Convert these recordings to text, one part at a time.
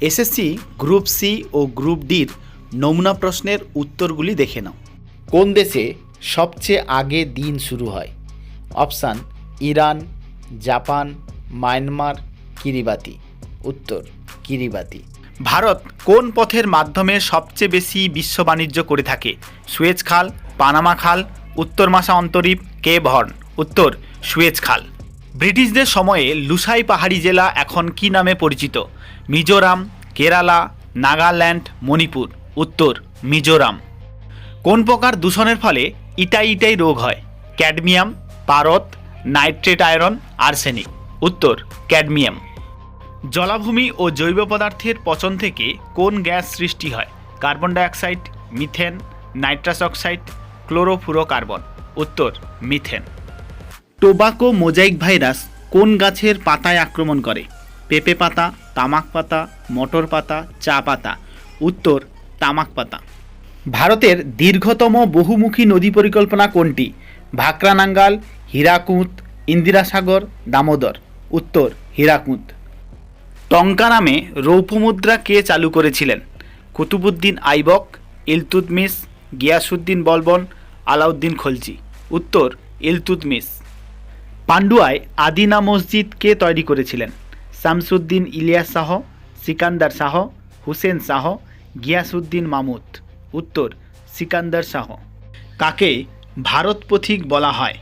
SSC group C ও group ডির নমুনা প্রশ্নের উত্তরগুলি দেখে নাও। কোন দেশে সবচেয়ে আগে দিন শুরু হয়? Option, Iran, Japan, Myanmar, Kiribati. উত্তর, কিরিবাতি। ভারত কোন পথের মাধ্যমে সবচেয়ে বেশি বিশ্ব বাণিজ্য করে থাকে? সুয়েজ খাল, পানামা খাল, উত্তর মাসা অন্তরীপ কেভ হর্ন। উত্তর, সুয়েজ খাল। ব্রিটিশদের সময়ে লুসাই পাহাড়ি জেলা এখন কি নামে পরিচিত? মিজোরাম, কেরালা, নাগাল্যান্ড, মণিপুর। উত্তর, মিজোরাম। কোন প্রকার দূষণের ফলে ইটাই ইটাই রোগ হয়? ক্যাডমিয়াম পারত নাইট্রেট আয়রন, আর্সেনিক। উত্তর, ক্যাডমিয়াম। জলাভূমি ও জৈব পদার্থের পচন থেকে কোন গ্যাস সৃষ্টি হয়? Carbon dioxide, methane, nitrous oxide chlorofluorocarbon উত্তর, মিথেন। টোবাকো মোজাইক ভাইরাস কোন গাছের পাতায় আক্রমণ করে? পেঁপে পাতা, তামাক পাতা, মটর পাতা, চা পাতা। উত্তর, তামাক পাতা। ভারতের দীর্ঘতম বহুমুখী নদী পরিকল্পনা কোনটি? ভাকরানাঙ্গাল, হীরাকুঁত, ইন্দিরাসাগর, দামোদর। উত্তর, হীরাকুঁত। টঙ্কা নামে রৌপ্যমুদ্রা কে চালু করেছিলেন? কুতুবুদ্দিন আইবক ইলতুতমিস গিয়াসুদ্দিন বলবন, আলাউদ্দিন খলজি। উত্তর ইলতুতমিস পান্ডুয়ায় আদিনা মসজিদ কে তৈরি করেছিলেন। শামসুদ্দিন ইলিয়াস শাহ, সিকান্দার শাহ, হুসেন শাহ গিয়াসুদ্দিন মামুদ। উত্তর, সিকান্দার শাহ। কাকে ভারত পথিক বলা হয়?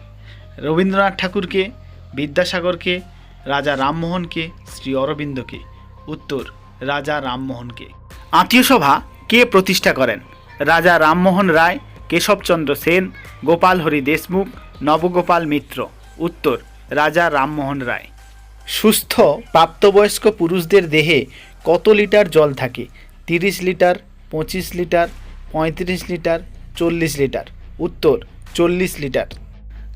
রবীন্দ্রনাথ ঠাকুরকে, বিদ্যাসাগরকে, রাজা রামমোহনকে, শ্রী অরবিন্দকে। উত্তর, রাজা রামমোহনকে। আত্মীয় সভা কে প্রতিষ্ঠা করেন? রাজা রামমোহন রায়, কেশবচন্দ্র সেন, গোপাল হরি দেশমুখ, নবগোপাল মিত্র। উত্তর রাজা রামমোহন রায়। সুস্থ প্রাপ্তবয়স্ক পুরুষদের দেহে কত লিটার জল থাকে? তিরিশ লিটার পঁচিশ লিটার পঁয়ত্রিশ লিটার চল্লিশ লিটার। উত্তর চল্লিশ লিটার।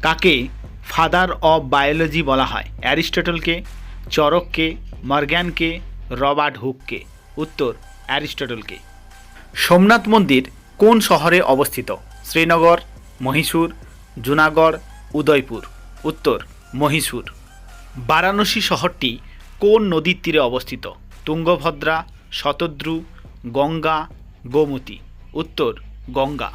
কাকে ফাদার অব বায়োলজি বলা হয়? অ্যারিস্টটলকে চরককে মর্গ্যানকে রবার্ট হুককে। উত্তর অ্যারিস্টটলকে। সোমনাথ মন্দির কোন শহরে অবস্থিত? শ্রীনগর মহীশূর জুনাগড় উদয়পুর। উত্তর, মহীশূর। বারাণসী শহরটি কোন নদীর তীরে অবস্থিত? তুঙ্গভদ্রা, শতদ্রু, গঙ্গা, গোমতী। উত্তর, গঙ্গা।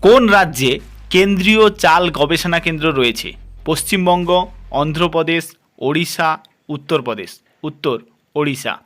কোন রাজ্যে কেন্দ্রীয় চাল গবেষণা কেন্দ্র রয়েছে? পশ্চিমবঙ্গ, অন্ধ্রপ্রদেশ, ওড়িশা, উত্তরপ্রদেশ। উত্তর, ওড়িশা।